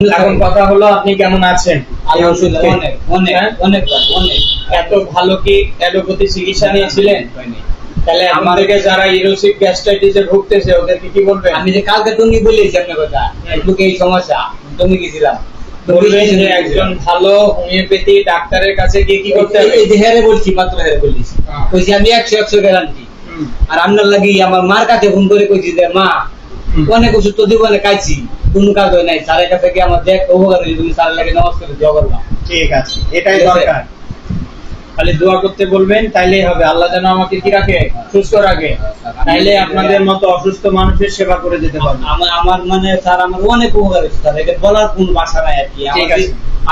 এখন কথা হলো আপনি কেমন আছেন? এই ওষুধ খেয়ে? অনেক অনেক হ্যাঁ? অনেক এত ভালো কি অ্যালোপ্যাথি চিকিৎসা নিয়েছিলেন? তাহলে আমার যারা গ্যাস্ট্রাইটিসে ভুগতেছে ওদেরকে কি বলবেন? আমি যে কালকে তুমি বলেছি আপনার কথা একটুকে এই সমস্যা তুমি গেছিলাম বলবেন যে একজন ভালো হোমিওপ্যাথি ডাক্তারের কাছে গিয়ে কি করতে হবে? এই যে হেরে বলছি মাত্র হেরে বলেছি হ্যাঁ। কইছি আমি একশো একশো গ্যারান্টি আর আপনার লাগি আমার মার কাছে ফোন করে কইছি যে মা অনেক ওষুধ তো জীবনে খাইছি। কোনো কাজ হয় নাই। স্যারের কাছে আমার দেখ উপকার হয়েছে তুমি স্যারের লাগে করলাম। ঠিক আছে এটাই দরকার। খালি দোয়া করতে বলবেন তাইলেই হবে। আল্লাহ যেন আমাকে কি রাখে? সুস্থ রাখে। তাইলে আপনাদের মতো অসুস্থ মানুষের সেবা করে যেতে পারব। আমার আমার মানে স্যার আমার অনেক উপকার হয়েছে স্যার। এটা বলার কোন ভাষা নাই আর কি।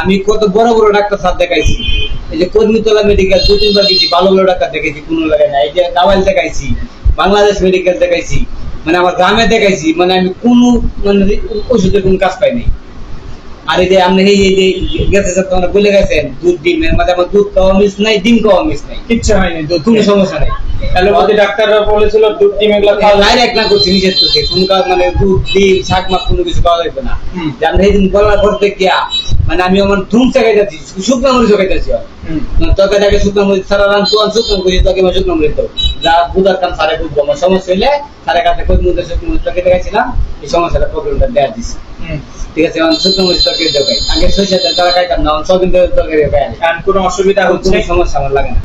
আমি কত বড় বড় ডাক্তার স্যার দেখাইছি। এই যে কর্মীতলা মেডিকেল দু তিনবার গেছি ভালো ভালো ডাক্তার দেখেছি কোনো লাগে না এই যে দাওয়াল দেখাইছি বাংলাদেশ মেডিকেল দেখাইছি। মানে আমার গ্রামে দেখাইছি মানে আমি কোনো মানে ওষুধের কোনো কাজ পাই নাই। আর এই যে আপনি এই যে গেছে তোমরা বলে গেছেন দুধ ডিম এর মধ্যে আমার দুধ খাওয়া মিস নাই ডিম খাওয়া মিস নাই। কিচ্ছু হয়নি দুধ কোনো। সমস্যা নাই। অ্যালোপ্যাথি ডাক্তাররা বলেছিল দুধ ডিম এগুলো খাওয়া যায়। ডাইরেক্ট না করছি নিষেধ করছে কোন কাজ মানে দুধ ডিম শাক মাছ কোনো কিছু খাওয়া যাবে না। হুম। জান এই দিন বলার পর দেখিয়া মানে আমি আমার ধুম চাকাই যাচ্ছি শুকনো মরিচ চাকাইতেছি হুম, তোকে দেখে শুকনো মরিচ সারা রান তো শুকনো মরিচ তোকে আমি শুকনো মরিচ দাও যা সারে বুঝব আমার সমস্যা হইলে কাছে কোন মধ্যে শুকনো মরিচ তোকে দেখাইছিলাম এই সমস্যাটা প্রবলেমটা দেয়া দিছি। ঠিক আছে আমি শুকনো মরিচ তোকে দেখাই আগে সরিষা তেল তারা খাইতাম না সবিন তেল তরকারি খাই কোনো অসুবিধা হচ্ছে। সমস্যা আমার লাগে না।